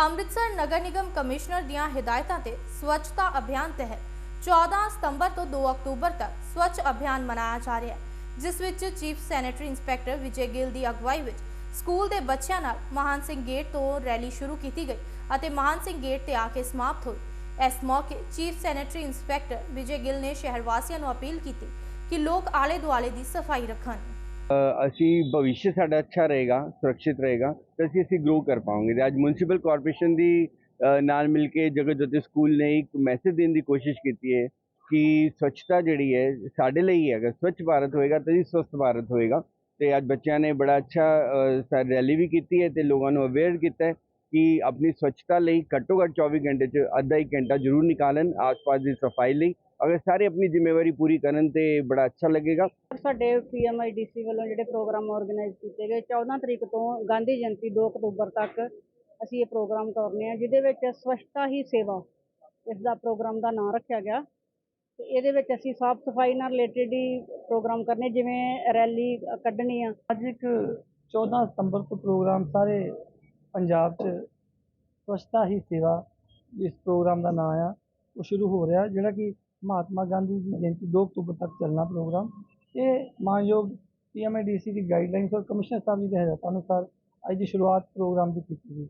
Amritsar Nagar Nigam commissioner ਦੀਆਂ ਹਦਾਇਤਾਂ ਤੇ ਸਵੱਛਤਾ ਅਭਿਆਨ ਤਹਿਤ 14 ਸਤੰਬਰ ਤੋਂ 2 ਅਕਤੂਬਰ ਤੱਕ ਸਵੱਛ ਅਭਿਆਨ ਮਨਾਇਆ ਜਾ ਰਿਹਾ ਹੈ, ਜਿਸ ਵਿੱਚ chief sanitary inspector Vijay Gill ਦੀ ਅਗਵਾਈ ਵਿੱਚ ਸਕੂਲ ਦੇ ਬੱਚਿਆਂ ਨਾਲ ਮਹਾਨ ਸਿੰਘ ਗੇਟ ਤੋਂ ਰੈਲੀ ਸ਼ੁਰੂ ਕੀਤੀ ਗਈ ਅਤੇ ਮਹਾਨ ਸਿੰਘ ਗੇਟ ਤੇ ਆ ਕੇ ਸਮਾਪਤ ਹੋਈ। ਇਸ ਮੌਕੇ chief sanitary inspector Vijay Gill ਨੇ ਸ਼ਹਿਰ ਵਾਸੀਆਂ ਨੂੰ ਅਪੀਲ ਕੀਤੀ ਕਿ ਲੋਕ ਆਲੇ ਦੁਆਲੇ ਦੀ ਸਫ਼ਾਈ ਰੱਖਣ। ਅਸੀਂ ਭਵਿੱਖ ਸਾਡਾ ਅੱਛਾ ਰਹੇਗਾ ਸੁਰੱਖਿਅਤ ਰਹੇਗਾ ਤਾਂ ਅਸੀਂ ਅਸੀਂ ਗਰੋ ਕਰ ਪਾਵਾਂਗੇ। ਤੇ ਅੱਜ ਮਿਊਨਿਸਪਲ ਕਾਰਪੋਰੇਸ਼ਨ ਦੀ ਨਾਲ ਮਿਲ ਕੇ ਜਗਤ ਜੋਤੀ ਸਕੂਲ ਨੇ ਇੱਕ ਮੈਸੇਜ ਦੇਣ ਦੀ ਕੋਸ਼ਿਸ਼ ਕੀਤੀ ਹੈ ਕਿ ਸਵੱਛਤਾ ਜਿਹੜੀ ਹੈ ਸਾਡੇ ਲਈ ਹੈ ਅਗਰ ਸਵੱਛ ਭਾਰਤ ਹੋਏਗਾ ਤਾਂ ਹੀ ਸਵਸਥ ਭਾਰਤ ਹੋਏਗਾ। ਤੇ ਅੱਜ ਬੱਚਿਆਂ ਨੇ ਬੜਾ ਅੱਛਾ ਅ, ਰੈਲੀ ਵੀ ਕੀਤੀ ਹੈ ਤੇ ਲੋਕਾਂ ਨੂੰ ਅਵੇਅਰ ਕੀਤਾ ਹੈ ਕਿ ਆਪਣੀ ਸਵੱਛਤਾ ਲਈ ਘੱਟੋ ਘੱਟ 24 ਘੰਟੇ 'ਚ ਅੱਧਾ ਇੱਕ ਘੰਟਾ ਜ਼ਰੂਰ ਨਿਕਾਲਣ ਆਸ-ਪਾਸ ਦੀ ਸਫ਼ਾਈ ਲਈ। ਅਗਰ ਸਾਰੇ ਆਪਣੀ ਜ਼ਿੰਮੇਵਾਰੀ ਪੂਰੀ ਕਰਨ ਤੇ ਬੜਾ ਅੱਛਾ ਲੱਗੇਗਾ। ਸਾਡੇ ਪੀਐਮਆਈਡੀਸੀ ਵੱਲੋਂ ਜਿਹੜੇ ਪ੍ਰੋਗਰਾਮ ਆਰਗੇਨਾਈਜ਼ ਕੀਤੇ ਗਏ 14 ਤਰੀਕ ਤੋਂ ਗਾਂਧੀ ਜਯੰਤੀ 2 ਅਕਤੂਬਰ ਤੱਕ ਅਸੀਂ ਇਹ ਪ੍ਰੋਗਰਾਮ ਕਰਨੇ ਆ ਜਿਹਦੇ ਵਿੱਚ ਸਵੱਛਤਾ ਹੀ ਸੇਵਾ ਇਸ ਦਾ ਪ੍ਰੋਗਰਾਮ ਦਾ ਨਾਮ ਰੱਖਿਆ ਗਿਆ। ਤੇ ਇਹਦੇ ਵਿੱਚ ਅਸੀਂ ਸਾਫ਼ ਸਫ਼ਾਈ ਨਾਲ ਰਿਲੇਟਡ ਹੀ ਪ੍ਰੋਗਰਾਮ ਕਰਨੇ ਜਿਵੇਂ ਰੈਲੀ ਕੱਢਣੀ ਆ। ਅੱਜ ਇੱਕ 14 ਸਤੰਬਰ ਤੋਂ ਪ੍ਰੋਗਰਾਮ ਸਾਰੇ ਪੰਜਾਬ 'ਚ ਸਵੱਛਤਾ ਹੀ ਸੇਵਾ ਇਸ ਪ੍ਰੋਗਰਾਮ ਦਾ ਨਾਮ ਆ ਉਹ ਸ਼ੁਰੂ ਹੋ ਰਿਹਾ ਜਿਹੜਾ ਕਿ ਮਹਾਤਮਾ ਗਾਂਧੀ ਦੀ ਜਯੰਤੀ 2 ਅਕਤੂਬਰ ਤੱਕ ਚੱਲਣਾ ਪ੍ਰੋਗਰਾਮ। ਇਹ ਮਾਨਯੋਗ ਪੀਐਮਆਈਡੀਸੀ ਦੀ ਗਾਈਡਲਾਈਨਸ ਔਰ ਕਮਿਸ਼ਨਰ ਸਾਹਿਬ ਜੀ ਦੇ ਹਦਾਇਤਾਂ ਅਨੁਸਾਰ ਅੱਜ ਦੀ ਸ਼ੁਰੂਆਤ ਪ੍ਰੋਗਰਾਮ ਦੀ ਕੀਤੀ ਗਈ।